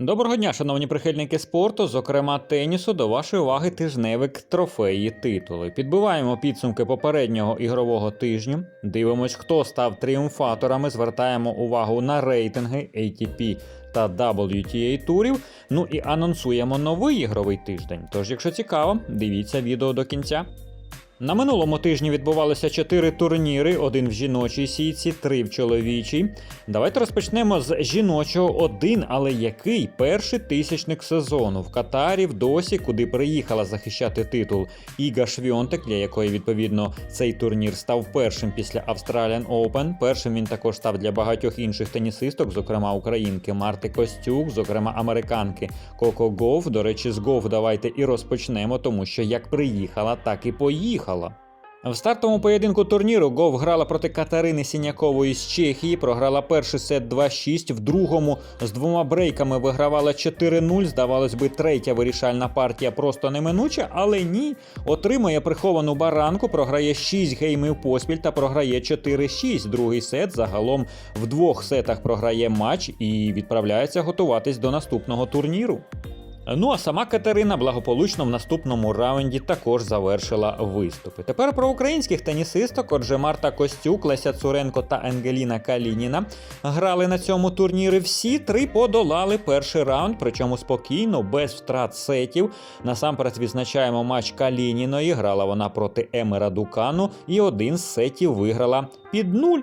Доброго дня, шановні прихильники спорту, зокрема тенісу, до вашої уваги тижневик трофеї титули. Підбиваємо підсумки попереднього ігрового тижню. Дивимось, хто став тріумфаторами. Звертаємо увагу на рейтинги ATP та WTA турів. Ну і анонсуємо новий ігровий тиждень. Тож, якщо цікаво, дивіться відео до кінця. На минулому тижні відбувалося чотири турніри: один в жіночій сітці, три в чоловічій. Давайте розпочнемо з жіночого один, але який перший тисячник сезону в Катарі в досі, куди приїхала захищати титул Іга Швьонтек, для якої відповідно цей турнір став першим після Australian Open. Першим він також став для багатьох інших тенісисток, зокрема українки Марти Костюк, зокрема американки Коко Гов. До речі, з Гов давайте і розпочнемо, тому що як приїхала, так і поїхала. В стартовому поєдинку турніру Гов грала проти Катерини Сінякової з Чехії, програла перший сет 2-6, в другому з двома брейками вигравала 4-0. Здавалось би, третя вирішальна партія просто неминуча, але ні. Отримує приховану баранку, програє 6 геймів поспіль та програє 4-6. Другий сет загалом в двох сетах програє матч і відправляється готуватись до наступного турніру. Ну а сама Катерина благополучно в наступному раунді також завершила виступи. Тепер про українських тенісисток. Отже, Марта Костюк, Леся Цуренко та Ангеліна Калініна грали на цьому турнірі. Всі три подолали перший раунд, причому спокійно, без втрат сетів. Насамперед відзначаємо матч Калініної. Грала вона проти Емера Дукану, і один з сетів виграла під нуль.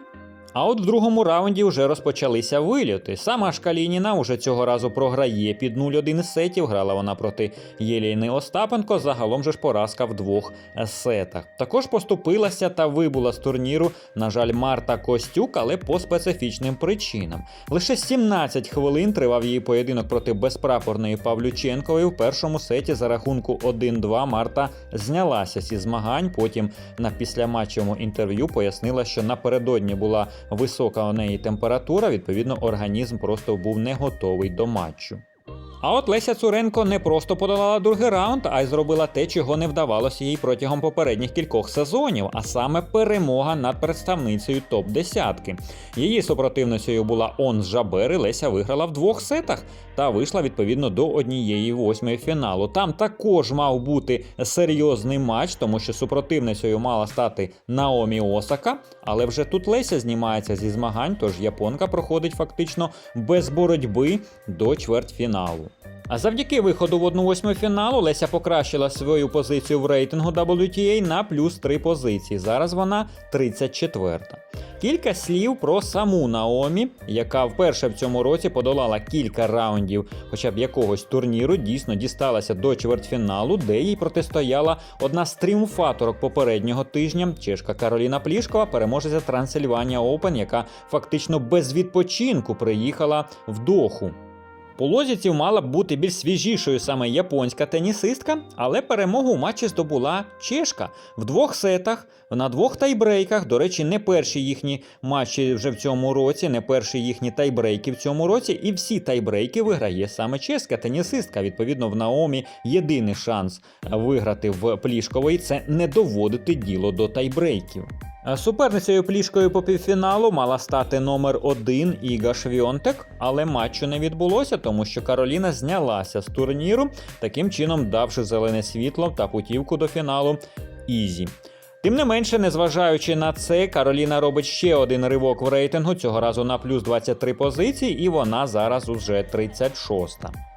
А от в другому раунді вже розпочалися вильоти. Сама ж Калініна уже цього разу програє під 0-1 сетів. Грала вона проти Єліни Остапенко. Загалом же ж поразка в двох сетах. Також поступилася та вибула з турніру, на жаль, Марта Костюк, але по специфічним причинам. Лише 17 хвилин тривав її поєдинок проти безпрапорної Павлюченкової. В першому сеті за рахунку 1-2 Марта знялася зі змагань. Потім на післяматчевому інтерв'ю пояснила, що напередодні була висока у неї температура, відповідно, організм просто був не готовий до матчу. А от Леся Цуренко не просто подолала другий раунд, а й зробила те, чого не вдавалося їй протягом попередніх кількох сезонів, а саме перемога над представницею топ десятки. Її супротивницею була Онс Жабери. Леся виграла в двох сетах та вийшла відповідно до однієї восьмої фіналу. Там також мав бути серйозний матч, тому що супротивницею мала стати Наомі Осака. Але вже тут Леся знімається зі змагань, тож японка проходить фактично без боротьби до чвертьфіналу. А завдяки виходу в 1-8 фіналу Леся покращила свою позицію в рейтингу WTA на плюс 3 позиції. Зараз вона 34. Кілька слів про саму Наомі, яка вперше в цьому році подолала кілька раундів, хоча б якогось турніру, дійсно дісталася до чвертьфіналу, де їй протистояла одна з тріумфаторок попереднього тижня, чешка Кароліна Плішкова, переможеця Трансильванія Оупен, яка фактично без відпочинку приїхала в Доху. По лозіці мала б бути більш свіжішою саме японська тенісистка, але перемогу у матчі здобула чешка в двох сетах, на двох тайбрейках. До речі, не перші їхні матчі вже в цьому році, не перші їхні тайбрейки в цьому році. І всі тайбрейки виграє саме чеська тенісистка. Відповідно, в Наомі єдиний шанс виграти в Плішкової це не доводити діло до тайбрейків. Суперницею плішкою по півфіналу мала стати номер один Іга Швьонтек, але матчу не відбулося, тому що Кароліна знялася з турніру, таким чином давши зелене світло та путівку до фіналу Ізі. Тим не менше, незважаючи на це, Кароліна робить ще один ривок в рейтингу, цього разу на плюс 23 позиції, і вона зараз уже 36-та.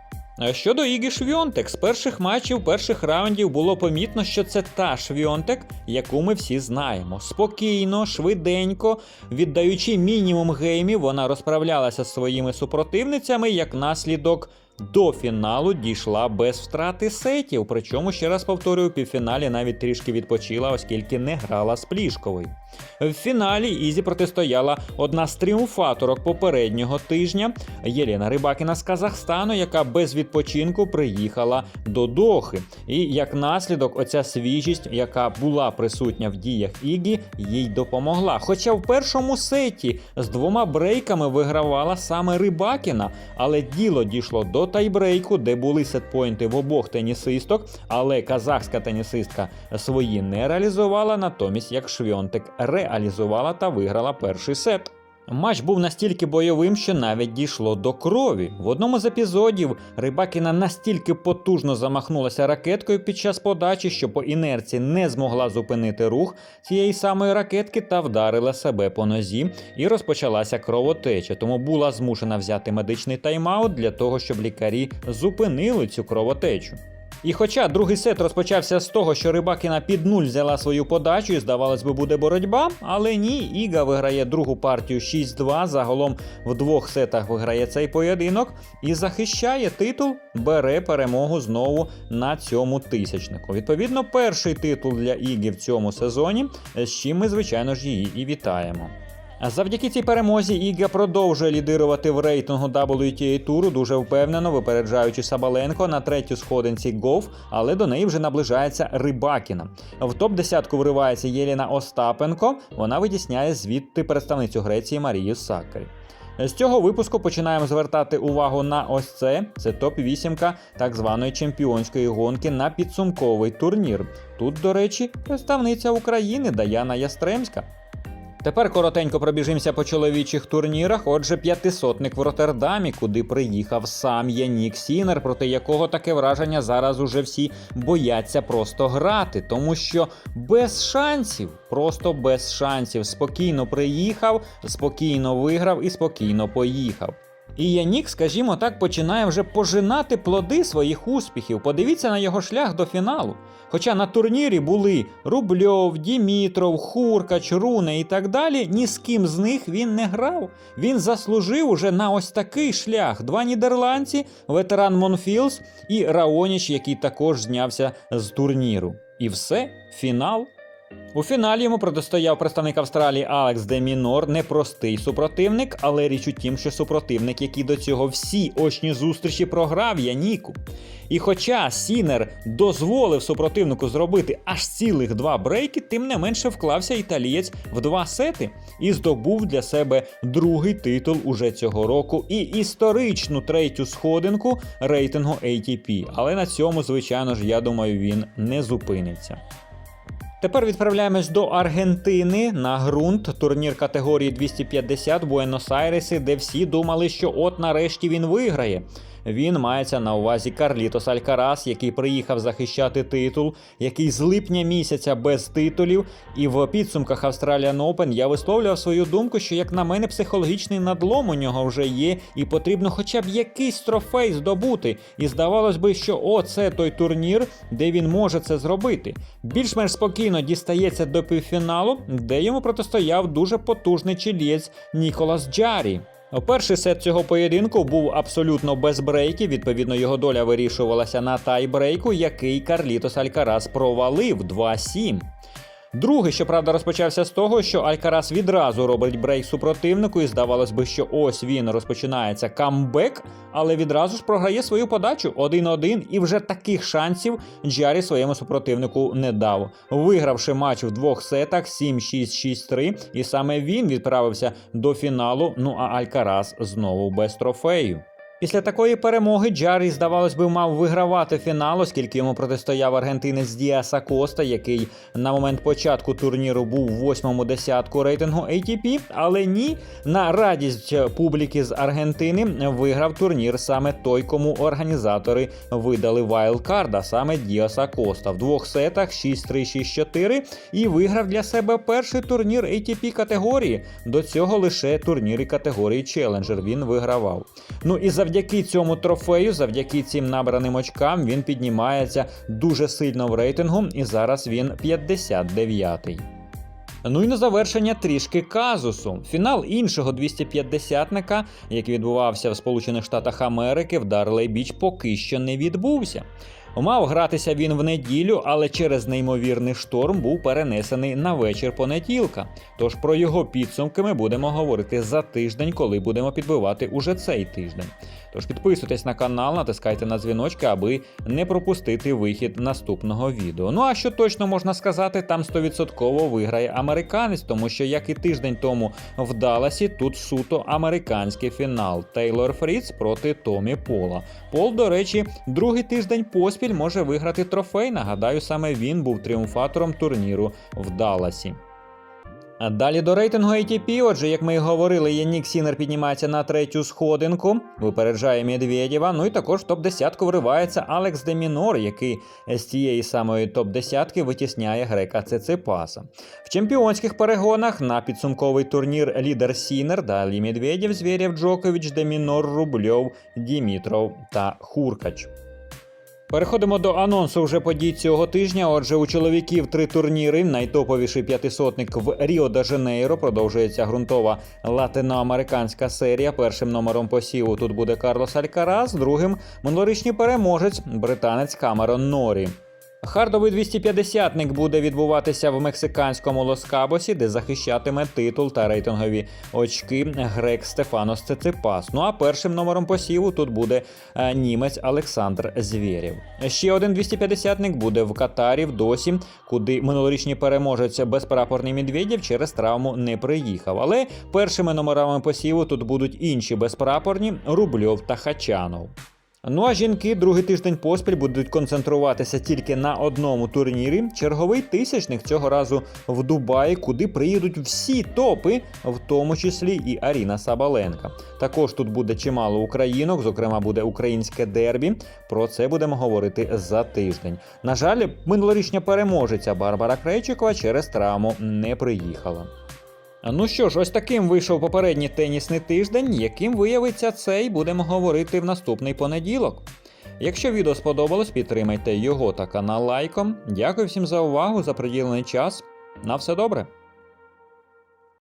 Щодо Іги Швьонтек, з перших матчів, перших раундів було помітно, що це та Швьонтек, яку ми всі знаємо. Спокійно, швиденько, віддаючи мінімум геймів, вона розправлялася з своїми супротивницями як наслідок. До фіналу дійшла без втрати сетів. Причому, ще раз повторюю, півфіналі навіть трішки відпочила, оскільки не грала з Плішковою. В фіналі Ізі протистояла одна з тріумфаторок попереднього тижня Єліна Рибакіна з Казахстану, яка без відпочинку приїхала до Дохи. І як наслідок, оця свіжість, яка була присутня в діях Ігі, їй допомогла. Хоча в першому сеті з двома брейками вигравала саме Рибакіна, але діло дійшло до тайбрейку, де були сетпойнти в обох тенісисток, але казахська тенісистка свої не реалізувала, натомість як Швьонтек реалізувала та виграла перший сет. Матч був настільки бойовим, що навіть дійшло до крові. В одному з епізодів Рибакіна настільки потужно замахнулася ракеткою під час подачі, що по інерції не змогла зупинити рух цієї самої ракетки та вдарила себе по нозі, і розпочалася кровотеча. Тому була змушена взяти медичний тайм-аут для того, щоб лікарі зупинили цю кровотечу. І хоча другий сет розпочався з того, що Рибакіна під нуль взяла свою подачу, і здавалось би, буде боротьба, але ні, Іга виграє другу партію 6-2. Загалом в двох сетах виграє цей поєдинок і захищає титул, бере перемогу знову на цьому тисячнику. Відповідно, перший титул для Іги в цьому сезоні, з чим ми, звичайно ж, її і вітаємо. Завдяки цій перемозі Іга продовжує лідирувати в рейтингу WTA туру, дуже впевнено, випереджаючи Сабаленко на третю сходинці Гов, але до неї вже наближається Рибакіна. В топ-10 виривається Єліна Остапенко. Вона витісняє звідти представницю Греції Марію Сакарі. З цього випуску починаємо звертати увагу на ось це. Це топ-8 так званої чемпіонської гонки на підсумковий турнір. Тут, до речі, представниця України Даяна Ястремська. Тепер коротенько пробіжимося по чоловічих турнірах. Отже, п'ятисотник в Роттердамі, куди приїхав сам Янік Сінер, проти якого таке враження зараз уже всі бояться просто грати, тому що без шансів, просто без шансів, спокійно приїхав, спокійно виграв і спокійно поїхав. І Янік, скажімо так, починає вже пожинати плоди своїх успіхів. Подивіться на його шлях до фіналу. Хоча на турнірі були Рубльов, Дімітров, Хуркач, Руне і так далі, ні з ким з них він не грав. Він заслужив уже на ось такий шлях. Два нідерландці, ветеран Монфілс і Раоніч, який також знявся з турніру. І все, фінал. У фіналі йому протистояв представник Австралії Алекс Де Мінор, непростий супротивник, але річ у тім, що супротивник, який до цього всі очні зустрічі програв Яніку. І хоча Сінер дозволив супротивнику зробити аж цілих два брейки, тим не менше вклався італієць в два сети і здобув для себе другий титул уже цього року і історичну третю сходинку рейтингу ATP. Але на цьому, звичайно ж, я думаю, він не зупиниться. Тепер відправляємось до Аргентини на ґрунт, турнір категорії 250 Буенос-Айресі, де всі думали, що от нарешті він виграє. Він мається на увазі Карлітос Алькарас, який приїхав захищати титул, який з липня місяця без титулів. І в підсумках Australian Open я висловлював свою думку, що, як на мене, психологічний надлом у нього вже є, і потрібно хоча б якийсь трофей здобути. І здавалось би, що оце той турнір, де він може це зробити. Більш-менш спокійно дістається до півфіналу, де йому протистояв дуже потужний чилієць Ніколас Джарі. Перший сет цього поєдинку був абсолютно без брейків. Відповідно, його доля вирішувалася на тайбрейку, який Карлітос Алькарас провалив 2-7. Другий, щоправда, розпочався з того, що Алькарас відразу робить брейк супротивнику, і здавалось би, що ось він розпочинається камбек, але відразу ж програє свою подачу 1-1, і вже таких шансів Джарі своєму супротивнику не дав, вигравши матч в двох сетах 7-6-6-3, і саме він відправився до фіналу. Ну а Алькарас знову без трофею. Після такої перемоги Джарі, здавалось би, мав вигравати фінал, оскільки йому протистояв аргентинець Діаса Коста, який на момент початку турніру був в восьмому десятку рейтингу ATP, але ні, на радість публіки з Аргентини виграв турнір саме той, кому організатори видали вайлдкарда, саме Діаса Коста в двох сетах 6-3-6-4 і виграв для себе перший турнір ATP категорії. До цього лише турніри категорії Challenger він вигравав. Ну і завдяки цьому трофею, завдяки цим набраним очкам, він піднімається дуже сильно в рейтингу, і зараз він 59-й. Ну і на завершення трішки казусу. Фінал іншого 250-ника, який відбувався в Сполучених Штатах Америки, в Дарлей Біч поки що не відбувся. Мав гратися він в неділю, але через неймовірний шторм був перенесений на вечір понеділка. Тож про його підсумки ми будемо говорити за тиждень, коли будемо підбивати уже цей тиждень. Тож підписуйтесь на канал, натискайте на дзвіночки, аби не пропустити вихід наступного відео. Ну а що точно можна сказати, там 100% виграє американець, тому що як і тиждень тому в Далласі, тут суто американський фінал. Тейлор Фріц проти Томі Пола. Пол, до речі, другий тиждень поспіль може виграти трофей. Нагадаю, саме він був тріумфатором турніру в Далласі. А далі до рейтингу ATP, отже, як ми і говорили, Янік Сінер піднімається на третю сходинку, випереджає Медведєва. Ну і також в топ-10 вривається Алекс Демінор, який з цієї самої топ-10 витісняє грека Цеципаса. В чемпіонських перегонах на підсумковий турнір лідер Сінер, далі Медведєв, Звєрєв, Джокович, Демінор, Рубльов, Дімітров та Хуркач. Переходимо до анонсу вже подій цього тижня. Отже, у чоловіків три турніри. Найтоповіший п'ятисотник в Ріо де Жанейро. Продовжується ґрунтова латиноамериканська серія. Першим номером посіву тут буде Карлос Алькарас, другим минулорічний переможець британець Камерон Норі. Хардовий 250-ник буде відбуватися в мексиканському Лос-Кабосі, де захищатиме титул та рейтингові очки грек Стефанос Цеципас. Ну а першим номером посіву тут буде е, німець Олександр Звєрєв. Ще один 250-ник буде в Катарі в Досі, куди минулорічний переможець безпрапорний Медведєв через травму не приїхав. Але першими номерами посіву тут будуть інші безпрапорні Рубльов та Хачанов. Ну а жінки другий тиждень поспіль будуть концентруватися тільки на одному турнірі. Черговий тисячник цього разу в Дубаї, куди приїдуть всі топи, в тому числі і Аріна Сабаленка. Також тут буде чимало українок, зокрема буде українське дербі. Про це будемо говорити за тиждень. На жаль, минулорічня переможеця Барбара Крейчикова через травму не приїхала. Ну що ж, ось таким вийшов попередній тенісний тиждень, яким виявиться цей, будемо говорити в наступний понеділок. Якщо відео сподобалось, підтримайте його та канал лайком. Дякую всім за увагу, за приділений час. На все добре!